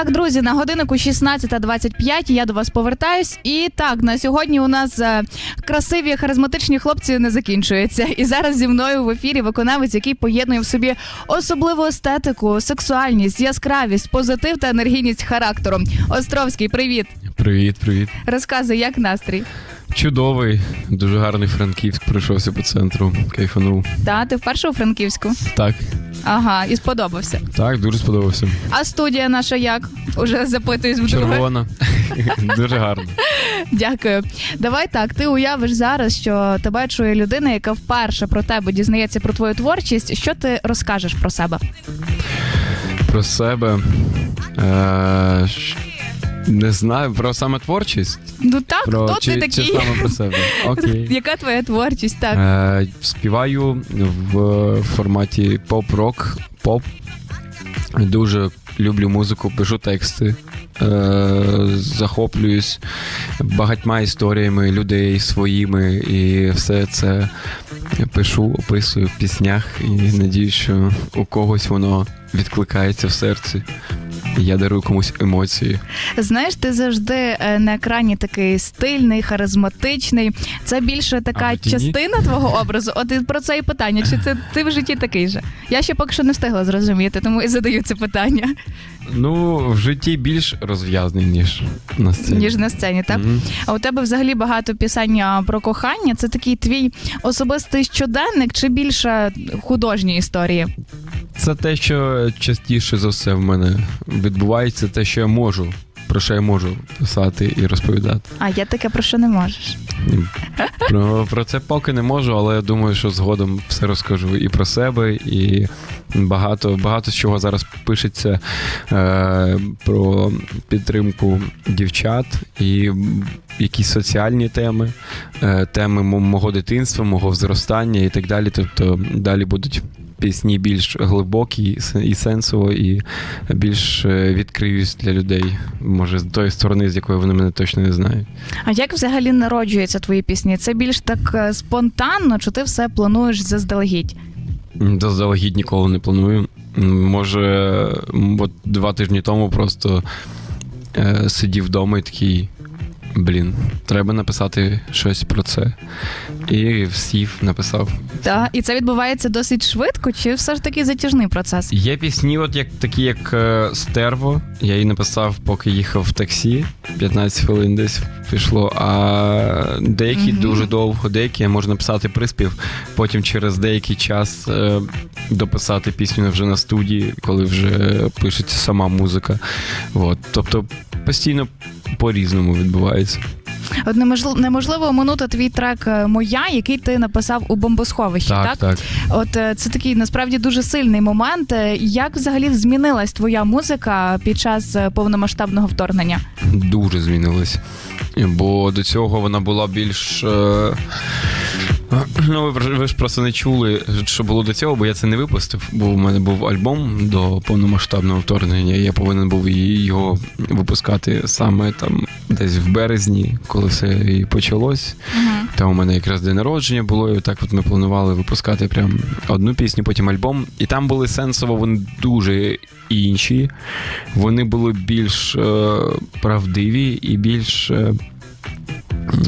Так, друзі, на годиннику 16.25 я до вас повертаюсь. І так, на сьогодні у нас е, красиві харизматичні хлопці не закінчуються. І зараз зі мною в ефірі виконавець, який поєднує в собі особливу естетику, сексуальність, яскравість, позитив та енергійність характеру. Островський, привіт! Привіт, привіт. Розказуй, як настрій? Чудовий, дуже гарний Франківськ пройшовся по центру, кайфанув. Та ти вперше у Франківську? Так, Ага, і сподобався. так, дуже сподобався. А студія наша як? Уже запитуюсь вдруге. Червона. дуже гарно. Дякую. Давай так. Ти уявиш зараз, що тебе чує людина, яка вперше про тебе дізнається про твою творчість. Що ти розкажеш про себе? Про себе. Е, не знаю, про саме творчість. Ну так, Про, хто чи, ти чи такий? саме про себе. Окей. Яка твоя творчість? Так. Е, співаю в форматі поп-рок, поп. Дуже люблю музику, пишу тексти, е, захоплююсь багатьма історіями людей своїми, і все це пишу, описую в піснях. І надію, що у когось воно відкликається в серці. Я дарую комусь емоції. Знаєш, ти завжди е, на екрані такий стильний, харизматичний. Це більше така частина твого образу. От і про це і питання. Чи це ти в житті такий же? Я ще поки що не встигла зрозуміти, тому і задаю це питання, Ну, в житті більш розв'язаний, ніж на сцені. ніж на сцені, так? Мгм. А у тебе взагалі багато пісень про кохання. Це такий твій особистий щоденник чи більше художні історії? Це те, що частіше за все в мене відбувається, те, що я можу, про що я можу писати і розповідати. А я таке про що не можеш. Про, про це поки не можу, але я думаю, що згодом все розкажу і про себе, і багато, багато з чого зараз пишеться е, про підтримку дівчат і якісь соціальні теми, е, теми мо- мого дитинства, мого зростання і так далі. Тобто далі будуть. Пісні більш глибокі і сенсово, і більш е, відкриюсь для людей. Може, з тої сторони, з якої вони мене точно не знають. А як взагалі народжуються твої пісні? Це більш так е, спонтанно, чи ти все плануєш заздалегідь? Заздалегідь ніколи не планую. Може, от два тижні тому просто е, сидів вдома і такий. Блін, треба написати щось про це. І сів, написав. Та і це відбувається досить швидко, чи все ж таки затяжний процес? Є пісні, от як такі, як е, Стерво. Я її написав, поки їхав в таксі. 15 хвилин десь пішло. А деякі Мгм. дуже довго, деякі я можу написати приспів, потім через деякий час е, дописати пісню вже на студії, коли вже пишеться сама музика. От. Тобто постійно по-різному відбувається. От неможливо, оминути твій трек е, Моя, який ти написав у бомбосховищі. Так, Так, так. от е, це такий насправді дуже сильний момент. Е, Як взагалі змінилась твоя музика під час повномасштабного вторгнення? Дуже змінилась. Бо до цього вона була більш. е, Ну, ви, ви ж просто не чули, що було до цього, бо я це не випустив. Бо у мене був альбом до повномасштабного вторгнення. Я повинен був його випускати саме там десь в березні, коли все і почалось. Угу. Там у мене якраз день народження було, і так от ми планували випускати прям одну пісню, потім альбом. І там були сенсово вони дуже інші. Вони були більш е, правдиві і більш. Е,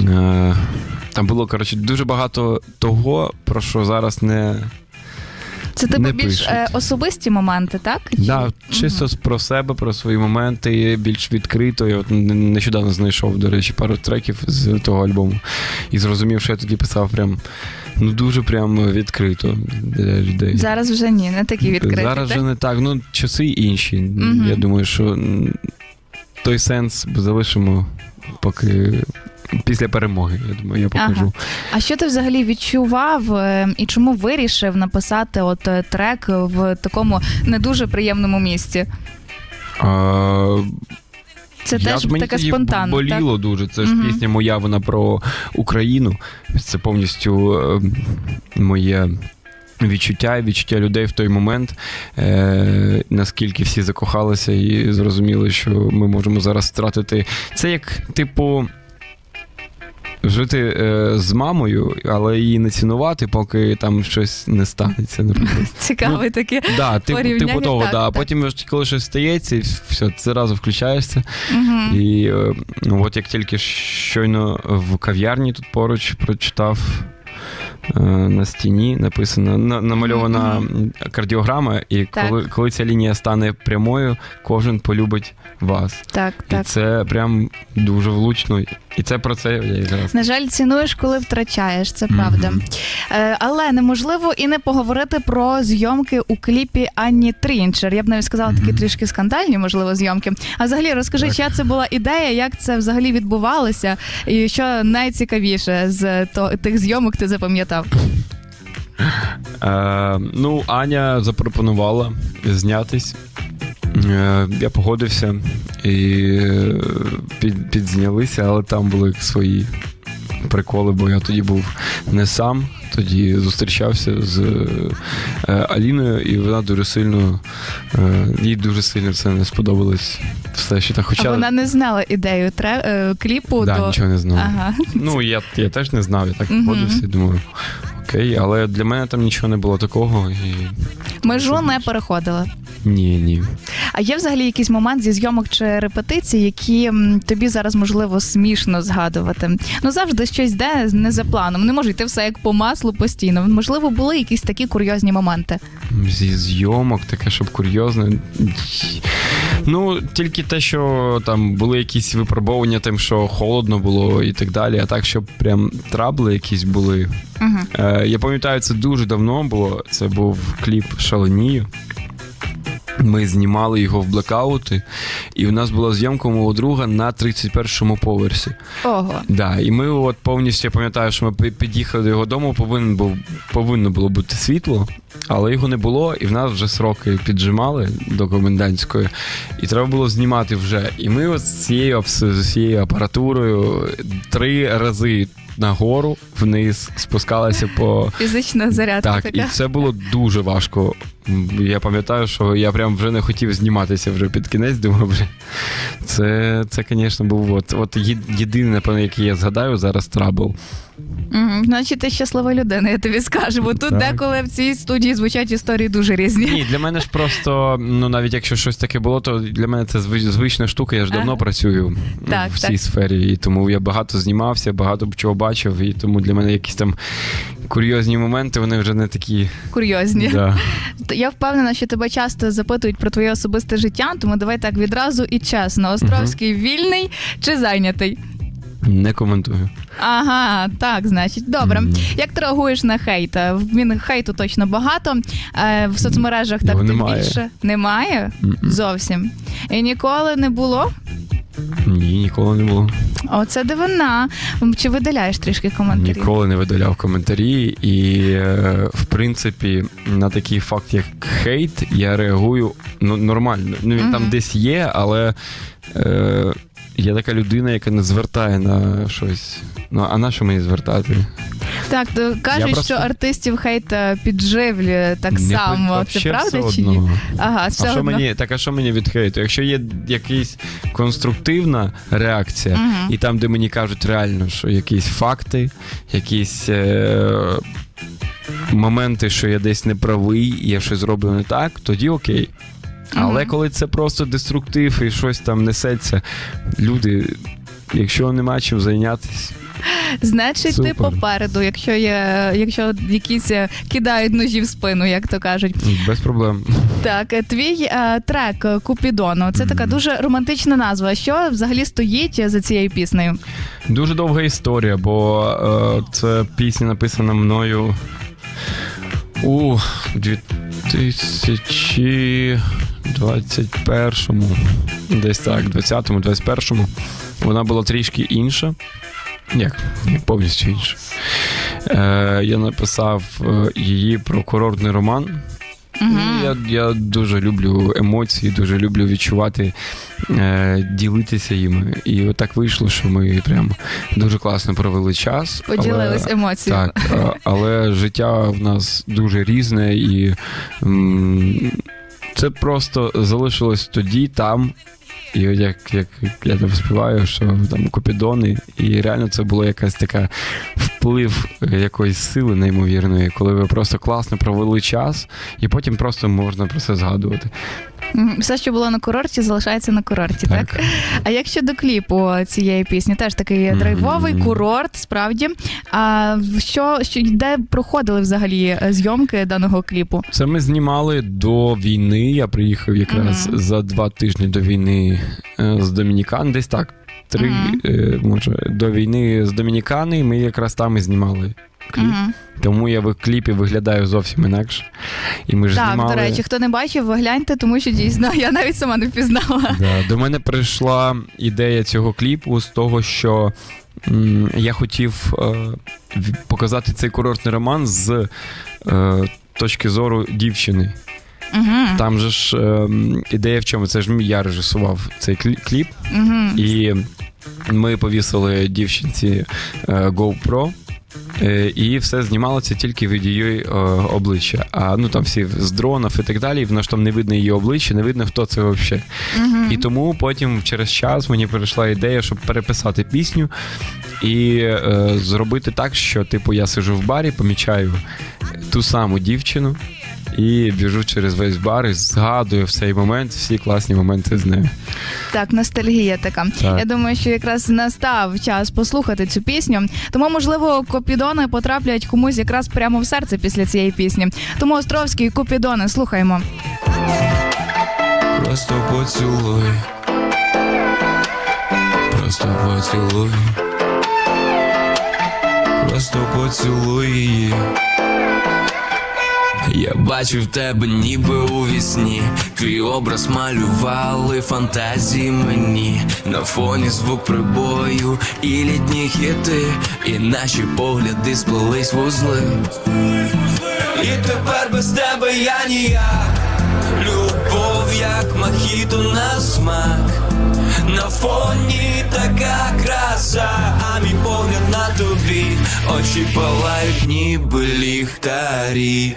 е, там було, коротше, дуже багато того, про що зараз не. Це типу Не більш пишуть. е, особисті моменти, так? Да, чисто про себе, про свої моменти, більш відкрито. Я от нещодавно знайшов, до речі, пару треків з того альбому. І зрозумів, що я тоді писав прям ну дуже прям відкрито для людей. Зараз вже ні, не такі відкриті. Зараз так? вже не так. Ну, часи інші. Мгм. Я думаю, що той сенс залишимо, поки після перемоги. Я думаю, я покажу. А що ти взагалі відчував е, і чому вирішив написати от е, трек в такому не дуже приємному місці? А, Це я, теж таке спонтанно. Так? боліло дуже. Це ж Мгм. пісня моя, вона про Україну. Це повністю е, моє. Відчуття, відчуття людей в той момент, е, наскільки всі закохалися і зрозуміли, що ми можемо зараз втратити. Це як, типу, жити е, з мамою, але її не цінувати, поки там щось не станеться. Цікаве Цікавий таке. Да, типу, типу того, так, да. а так. потім, коли щось стається, і все, ти зразу включаєшся. Угу. І е, ну, от як тільки щойно в кав'ярні тут поруч прочитав. Е, На стіні написано на- намальована кардіограма, і Так. коли, коли ця лінія стане прямою, кожен полюбить вас. Так, І так. це прям дуже влучно. І це про це я якраз. На жаль, цінуєш, коли втрачаєш, це правда. Е, але неможливо і не поговорити про зйомки у кліпі Анні Трінчер. Я б навіть сказала такі Мгм. трішки скандальні, можливо, зйомки. А взагалі розкажи, Так. чия це була ідея, як це взагалі відбувалося, і що найцікавіше з то, тих зйомок ти запам'ятав. Е, ну, Аня запропонувала знятись. Е, я погодився і е, під, підзнялися, але там були свої приколи, бо я тоді був не сам. Тоді зустрічався з е, Аліною, і вона дуже сильно е, їй дуже сильно це не сподобалось. Все, що так. Хоча А вона не знала ідею тре, е, кліпу да, до нічого не знав. ага. Ну, я, я теж не знав, я так Мгм. погодився і думаю, окей, але для мене там нічого не було такого. І... межу не переходила. Ні, ні. А є взагалі якийсь момент зі зйомок чи репетицій, які тобі зараз можливо смішно згадувати? Ну завжди щось йде не за планом. Не може йти все як по маслу постійно. Можливо, були якісь такі курйозні моменти. Зі зйомок, таке, щоб курйозно. Ну, тільки те, що там були якісь випробування, тим, що холодно було і так далі. А так, щоб прям трабли якісь були. Угу. Е, я пам'ятаю, це дуже давно було. Це був кліп Шаленію. Ми знімали його в блекаути, і в нас була зйомка у мого друга на 31-му поверсі. Ого. Да, і ми от повністю я пам'ятаю, що ми пі- під'їхали до його дому, повинен був повинно було бути світло, але його не було, і в нас вже сроки піджимали до комендантської, і треба було знімати вже. І ми от з цією абс- з цією апаратурою три рази нагору вниз спускалися по. Фізична зарядка Так, така. і це було дуже важко. Я пам'ятаю, що я прям вже не хотів зніматися вже під кінець. Думав, вже це, це, звісно, був от, от є- єдиний, напевно, який я згадаю зараз трабл. Угу. Значить, ти щаслива людина, я тобі скажу. Бо тут Так. деколи в цій студії звучать історії дуже різні. Ні, для мене ж просто, ну навіть якщо щось таке було, то для мене це звична штука. Я ж давно Ага. працюю Так, в цій так. сфері, і тому я багато знімався, багато чого бачив, і тому для мене якісь там курйозні моменти, вони вже не такі. Курйозні. Да. Я впевнена, що тебе часто запитують про твоє особисте життя, тому давай так відразу і чесно. Островський вільний чи зайнятий? Не коментую. Ага, так, значить, добре. Мгм. Як ти реагуєш на хейт? Е, Він хейту точно багато. Е, В соцмережах так тим немає. більше. Немає? Мгм. Зовсім. І ніколи не було. Ні, ніколи не було. Оце дивина. Чи видаляєш трішки коментарі? Ніколи не видаляв коментарі, і е, в принципі на такий факт, як хейт, я реагую ну, нормально. Ну він угу. там десь є, але е, я така людина, яка не звертає на щось. Ну а на що мені звертати? Так, то кажуть, просто- що артистів хейт е, підживлює так Не само. хоч- Це вообще правда все чи ні? одно. Ага, все А що одно. мені, так а що мені від хейту? Якщо є якась конструктивна реакція, Мгм. і там, де мені кажуть реально, що якісь факти, якісь е, моменти, що я десь не правий, і я щось зроблю не так, тоді окей. Але Мгм. коли це просто деструктив і щось там несеться, люди, якщо нема чим зайнятися, Значить, ти попереду, якщо є, якщо якісь е, кидають ножі в спину, як то кажуть. без проблем. Так, е, твій е, трек Купідону. Це така дуже романтична назва. Що взагалі стоїть за цією піснею? Дуже довга історія, бо е, це пісня написана мною у 2021-му, десь так, 20-му, 21-му. Вона була трішки інша. Ні, Повністю інша. Е, я написав е, її про курортний роман. Ну, Я, я дуже люблю емоції, дуже люблю відчувати, е, ділитися їми. І отак вийшло, що ми прям дуже класно провели час. Поділились але, емоціями. так, е, але життя в нас дуже різне, і м, це просто залишилось тоді, там. І от як, як я там співаю, що там купідони, і реально це було якась така вплив е, якоїсь сили неймовірної, коли ви просто класно провели час, і потім просто можна про це згадувати. Все, що було на курорті, залишається на курорті, так? Так. А як щодо кліпу цієї пісні, теж такий драйвовий курорт, справді. А що, що де проходили взагалі е, зйомки даного кліпу? Це ми знімали до війни. Я приїхав якраз за два тижні до війни е, з Домінікан, десь так. Три, Мгм. е, може, до війни з Домінікани, ми якраз там і знімали кліп. Мгм. Тому я в кліпі виглядаю зовсім інакше. І ми ж Так, знімали. до речі, хто не бачив, ви гляньте, тому що дійсно я навіть сама не впізнала. Да, до мене прийшла ідея цього кліпу з того, що м, я хотів е, показати цей курортний роман з е, точки зору дівчини. Угу. Там же ж е, ідея в чому? Це ж я режисував цей кліп, Угу. і ми повісили дівчинці е, GoPro. Е, І все знімалося тільки від її е, обличчя. А ну там всі з дронів і так далі, і воно ж там не видно її обличчя, не видно, хто це взагалі. І тому потім через час мені прийшла ідея, щоб переписати пісню і е, зробити так, що типу я сижу в барі, помічаю ту саму дівчину і біжу через весь бар і згадую в цей момент всі класні моменти з нею. Так, ностальгія така. Так. Я думаю, що якраз настав час послухати цю пісню. Тому, можливо, купідони потраплять комусь якраз прямо в серце після цієї пісні. Тому Островський купідони, слухаємо. Просто поцілуй. Просто поцілуй. Просто поцілуй її. Я бачив тебе ніби у вісні. Твій образ малювали фантазії мені. На фоні звук прибою і літні хіти. І наші погляди сплелись вузли. І тепер без тебе я ніяк. Любов, як мохіто на смак На фоні така краса, а мій погляд на тобі. Очі палають ніби ліхтарі.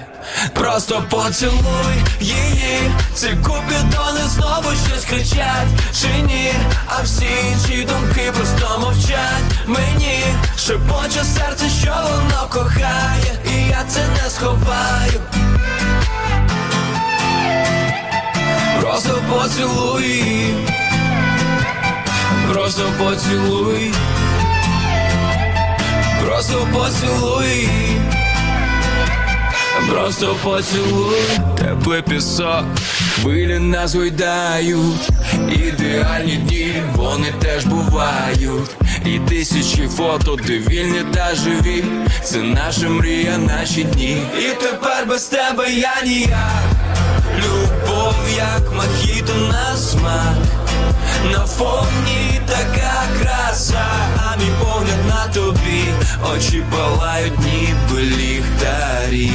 Просто поцілуй її, ці купідони знову щось кричать. Чи ні, а всі інші думки просто мовчать. Мені шепоче серце, що воно кохає, і я це не сховаю. Просто поцілуй. її. Просто поцілуй. Просто поцілуй. Просто поцілуй. Теплий пісок, хвилі нас гойдають. Ідеальні дні, вони теж бувають. І тисячі фото, де та живі. Це наша мрія, наші дні. І тепер без тебе я ніяк. Любов, як мохіто на смак на фоні така краса, а мій погляд на тобі, очі палають ніби ліхтарі.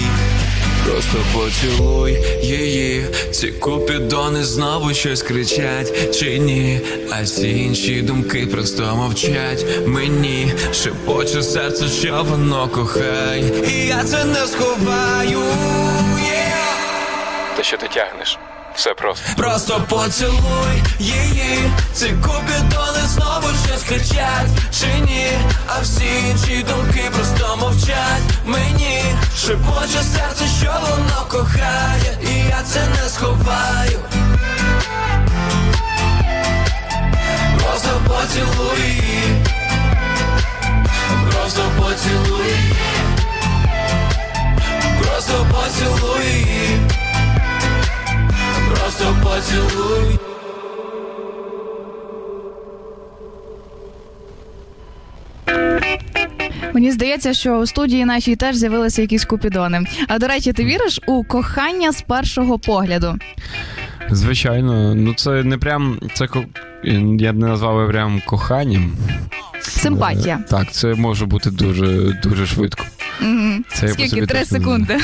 Просто поцілуй її, ці купідони знову щось кричать чи ні, а всі інші думки просто мовчать. Мені шепоче серце, що воно кохає, і я це не сховаю. Yeah! Те, що ти тягнеш, все просто. Просто поцілуй її, ці купідони знову щось кричать чи ні, а всі інші думки просто мовчать. Мені шепоче серце, що воно кохає, і я це не сховаю. Мені здається, що у студії нашій теж з'явилися якісь купідони. А до речі, ти віриш у кохання з першого погляду? Звичайно, ну це не прям це я б не назвав прям коханням. Симпатія. Е, Так, це може бути дуже дуже швидко. Мгм. Це Скільки? Три секунди.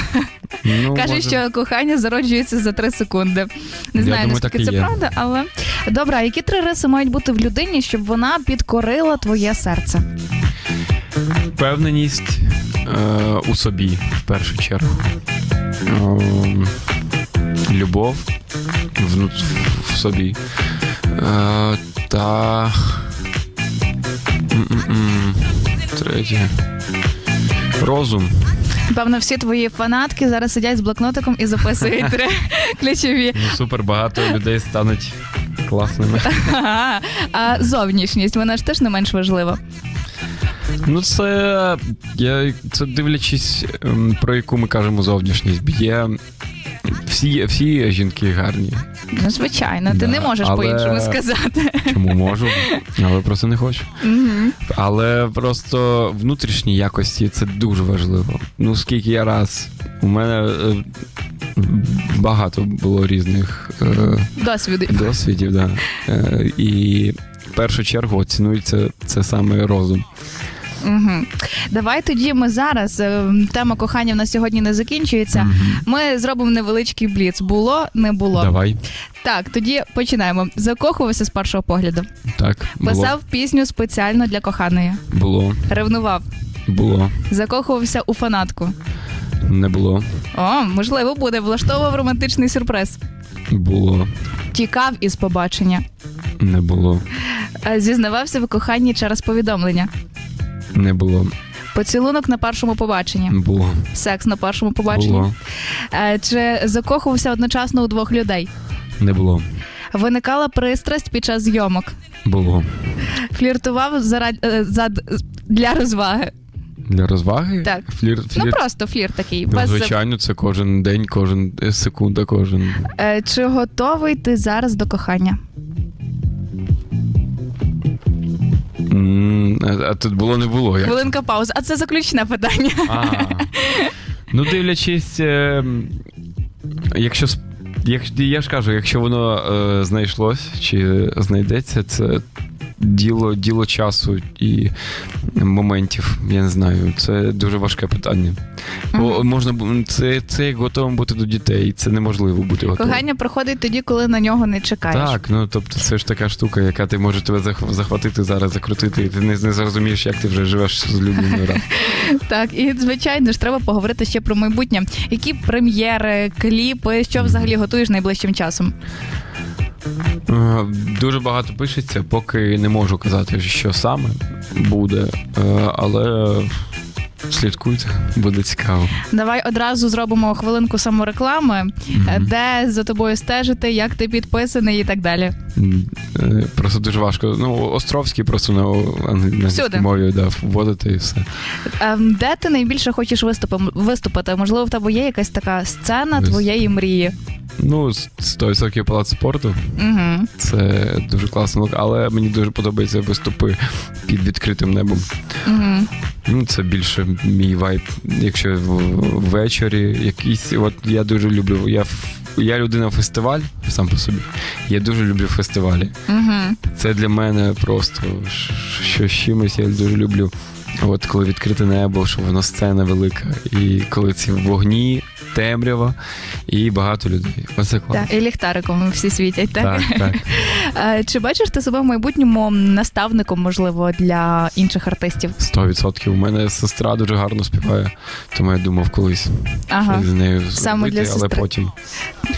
Ну, Каже, може, що кохання зароджується за три секунди. Не Я знаю, думаю, наскільки це є. правда, але добре, які три риси мають бути в людині, щоб вона підкорила твоє серце? Впевненість е, у собі в першу чергу. Ем, любов вну- в собі. Е, та. М-м-м. Третє. Розум. Певно, всі твої фанатки зараз сидять з блокнотиком і записують три ключові. Ну, супер багато людей стануть класними. Ага. А зовнішність, вона ж теж не менш важлива. Ну, це. Я, це дивлячись, ем, про яку ми кажемо зовнішність. Є. Всі, всі жінки гарні. Ну, звичайно, ти Да, не можеш але- по-іншому сказати. Чому можу, але просто не хочу. Мгм. Але просто внутрішні якості це дуже важливо. Ну, скільки я раз. У мене е, багато було різних е, Досвіду. досвідів, да. Е, і в першу чергу оцінується це саме розум. Угу. Давай тоді ми зараз. е, Тема кохання в нас сьогодні не закінчується. Ми зробимо невеличкий бліц. Було, не було. Давай. Так, тоді починаємо. Закохувався з першого погляду. Так. Було. Писав пісню спеціально для коханої. Було. Ревнував. Було. Закохувався у фанатку. Не було. О, можливо, буде. Влаштовував романтичний сюрприз. Було. Тікав із побачення. Не було. Е, Зізнавався в коханні через повідомлення. Не було. Поцілунок на першому побаченні. Було. Секс на першому побаченні. Було. Е, Чи закохувався одночасно у двох людей? Не було. Виникала пристрасть під час зйомок. Було. Фліртував зарад... е, зад... для розваги. Для розваги? Так. Флір, Ну просто флірт такий. Ну, Без... звичайно, це кожен день, кожен е, секунда, кожен. Е, Чи готовий ти зараз до кохання? А, тут було не було. Як? Хвилинка пауза. А це заключне питання. А. Ну, дивлячись, е, якщо як, я ж кажу, якщо воно е, знайшлось чи знайдеться, це діло, діло часу і моментів. Я не знаю. Це дуже важке питання. Бо можна це, це як готовим бути до дітей. Це неможливо бути готовим. Кохання проходить тоді, коли на нього не чекаєш. Так, ну тобто це ж така штука, яка ти може тебе захватити зараз, закрутити, і ти не, не зрозумієш, як ти вже живеш з раз. Так, і звичайно ж треба поговорити ще про майбутнє. Які прем'єри, кліпи, що взагалі готуєш найближчим часом? Е, Дуже багато пишеться, поки не можу казати, що саме буде, е, але слідкуйте, буде цікаво. Давай одразу зробимо хвилинку самореклами, Мгм. де за тобою стежити, як ти підписаний і так далі. Просто дуже важко. Ну, Островський просто на, ан- на англійській мові да, вводити і все. Де ти найбільше хочеш виступи- виступити? Можливо, в тебе є якась така сцена Вис- твоєї мрії? Ну, с- 100% палац спорту. Угу. Це дуже класно, але мені дуже подобаються виступи під відкритим небом. Угу. Ну, це більше мій вайб. Якщо ввечері якісь. От я дуже люблю. Я, я людина фестиваль сам по собі. Я дуже люблю фестивалі. Угу. Це для мене просто що з чимось. Я дуже люблю. От коли відкрите небо, що воно сцена велика, і коли ці вогні, темрява і багато людей. Оце клас. Так, і ліхтариком всі світять, так? Так, так. Е, Чи бачиш ти себе в майбутньому наставником, можливо, для інших артистів? Сто відсотків. У мене сестра дуже гарно співає, тому я думав колись Ага. щось з нею Саме для але сестри. потім.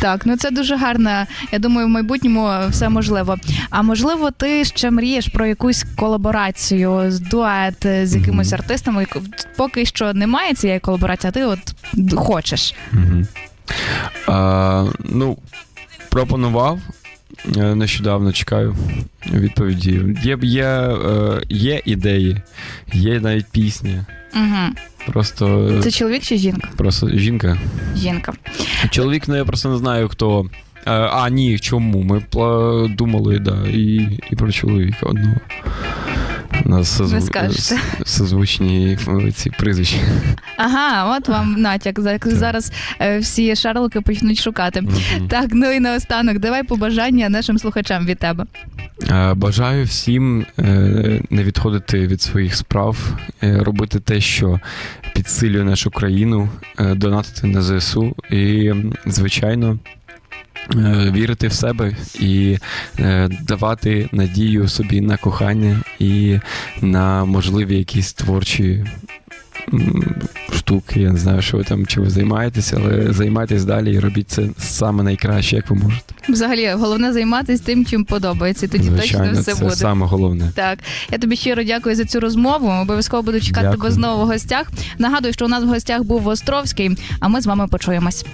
Так, ну це дуже гарно. Я думаю, в майбутньому все можливо. А можливо, ти ще мрієш про якусь колаборацію з дует з якимось. Яко- Поки що немає цієї колаборації, а ти от хочеш. Угу. А, ну, пропонував. Е, Нещодавно чекаю відповіді. Є, є, е, є ідеї, є навіть пісні. Угу. Просто, Це чоловік чи жінка? просто жінка. Жінка. Чоловік, ну я просто не знаю хто. Е, А, ні, чому? Ми думали, да, і, і про чоловіка одного. У нас созв- скажете. созвучні ці прізвища. Ага, от вам натяк. За- Зараз е, всі шарлоки почнуть шукати. Мгм. Так, ну і наостанок, давай побажання нашим слухачам від тебе. Е, Бажаю всім е, не відходити від своїх справ, е, робити те, що підсилює нашу країну, е, донатити на ЗСУ і, м, звичайно, вірити в себе і е, давати надію собі на кохання і на можливі якісь творчі штуки. Я не знаю, що ви там чи ви займаєтеся, але займайтесь далі і робіть це саме найкраще, як ви можете. Взагалі, головне займатися тим, чим подобається. і Тоді Звичайно, точно все це буде. саме головне. Так, я тобі щиро дякую за цю розмову. Обов'язково буду чекати Дякую. тебе знову в гостях. Нагадую, що у нас в гостях був Островський, а ми з вами почуємось.